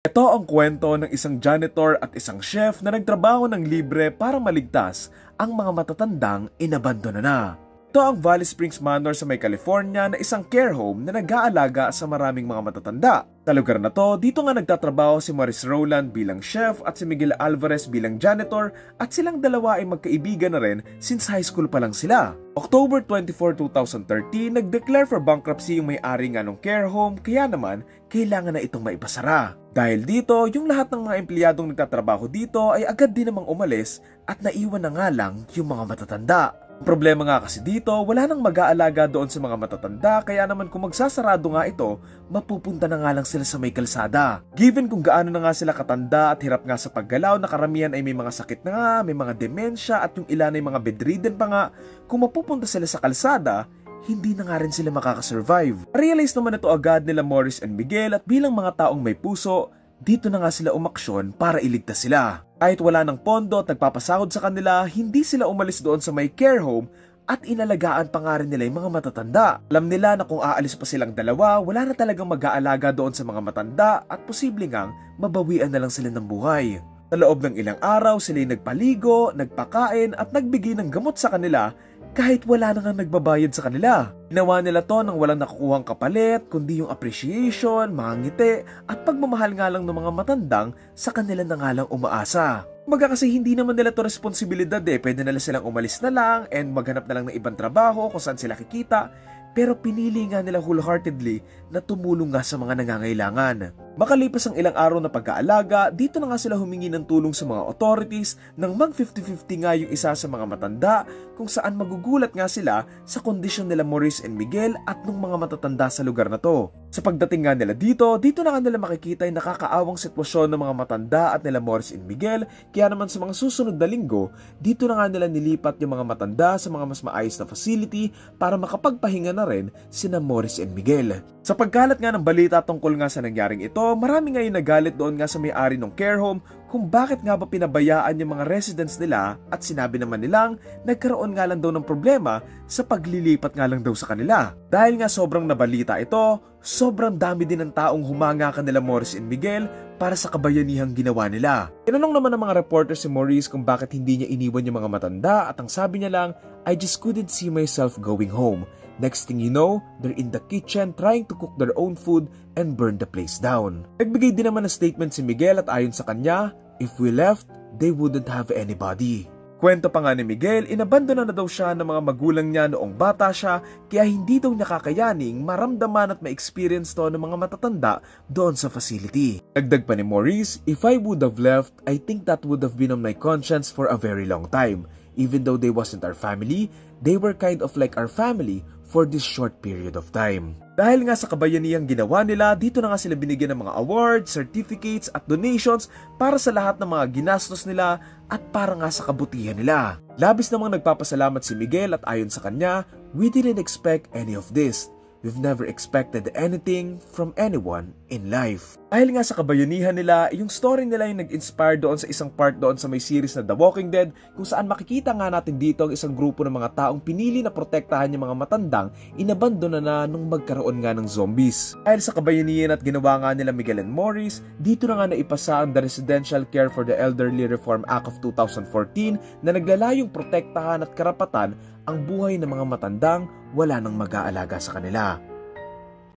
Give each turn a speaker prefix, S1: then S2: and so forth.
S1: Ito ang kwento ng isang janitor at isang chef na nagtrabaho ng libre para maligtas ang mga matatandang inabandona na. Ito ang Valley Springs Manor sa may California na isang care home na nag-aalaga sa maraming mga matatanda. Sa lugar na to, dito nga nagtatrabaho si Maurice Rowland bilang chef at si Miguel Alvarez bilang janitor at silang dalawa ay magkaibigan na rin since high school pa lang sila. October 24, 2013, nag-declare for bankruptcy yung may-ari nga ng care home kaya naman kailangan na itong maipasara. Dahil dito, yung lahat ng mga empleyadong nagtatrabaho dito ay agad din namang umalis at naiwan na nga lang yung mga matatanda. Problema nga kasi dito, wala nang mag-aalaga doon sa mga matatanda kaya naman kung magsasarado nga ito, mapupunta na nga lang sila sa may kalsada. Given kung gaano na nga sila katanda at hirap nga sa paggalaw na karamihan ay may mga sakit na nga, may mga demensya at yung ilan ay mga bedridden pa nga, kung mapupunta sila sa kalsada, hindi na nga rin sila makakasurvive. Realize naman ito agad nila Morris and Miguel at bilang mga taong may puso, dito na nga sila umaksyon para iligtas sila. Kahit wala ng pondo at nagpapasahod sa kanila, hindi sila umalis doon sa may care home at inalagaan pa nga rin nila yung mga matatanda. Alam nila na kung aalis pa silang dalawa, wala na talagang mag-aalaga doon sa mga matanda at posible ngang mabawian na lang sila ng buhay. Sa loob ng ilang araw, sila'y nagpaligo, nagpakain at nagbigay ng gamot sa kanila kahit wala na nga nagbabayad sa kanila. Ginawa nila to nang walang nakukuhang kapalit, kundi yung appreciation, mga ngiti, at pagmamahal nga lang ng mga matandang sa kanila na nga lang umaasa. Kumbaga kasi hindi naman nila to responsibilidad eh, pwede nila silang umalis na lang and maghanap na lang ng ibang trabaho kung saan sila kikita, pero pinili nga nila wholeheartedly na tumulong nga sa mga nangangailangan. Makalipas ang ilang araw na pag-aalaga, dito na nga sila humingi ng tulong sa mga authorities nang mag 50-50 nga yung isa sa mga matanda kung saan magugulat nga sila sa kondisyon nila Maurice and Miguel at nung mga matatanda sa lugar na to. Sa pagdating nga nila dito, dito na nga nila makikita yung nakakaawang sitwasyon ng mga matanda at nila Maurice and Miguel kaya naman sa mga susunod na linggo, dito na nga nila nilipat yung mga matanda sa mga mas maayos na facility para makapagpahinga na rin sina Maurice and Miguel. Sa pagkalat nga ng balita tungkol nga sa nangyaring ito, marami ngayon nagalit doon nga sa may-ari ng care home kung bakit nga ba pinabayaan yung mga residents nila at sinabi naman nilang nagkaroon nga lang daw ng problema sa paglilipat nga lang daw sa kanila. Dahil nga sobrang nabalita ito, sobrang dami din ng taong humanga kanila Morris and Miguel para sa kabayanihang ginawa nila. Tinanong naman ng mga reporter si Maurice kung bakit hindi niya iniwan yung mga matanda at ang sabi niya lang, I just couldn't see myself going home. Next thing you know, they're in the kitchen trying to cook their own food and burn the place down. Nagbigay din naman ng statement si Miguel at ayon sa kanya, if we left, they wouldn't have anybody. Kwento pa nga ni Miguel, inabandona na daw siya ng mga magulang niya noong bata siya kaya hindi daw niya kakayaning maramdaman at ma-experience to ng mga matatanda doon sa facility. Dagdag pa ni Maurice, if I would have left, I think that would have been on my conscience for a very long time. Even though they wasn't our family, they were kind of like our family for this short period of time. Dahil nga sa kabayanihang ginawa nila, dito na nga sila binigyan ng mga awards, certificates at donations para sa lahat ng mga ginastos nila at para nga sa kabutihan nila. Labis namang nagpapasalamat si Miguel at ayon sa kanya, we didn't expect any of this. We've never expected anything from anyone in life. Dahil nga sa kabayanihan nila, yung story nila yung nag-inspire doon sa isang part doon sa may series na The Walking Dead kung saan makikita nga natin dito ang isang grupo ng mga taong pinili na protektahan yung mga matandang inabandona na nung magkaroon nga ng zombies. Dahil sa kabayanihan at ginawa nga nila Miguel and Morris, dito na nga naipasa ang The Residential Care for the Elderly Reform Act of 2014 na naglalayong protektahan at karapatan ang buhay ng mga matandang wala nang mag-aalaga sa kanila.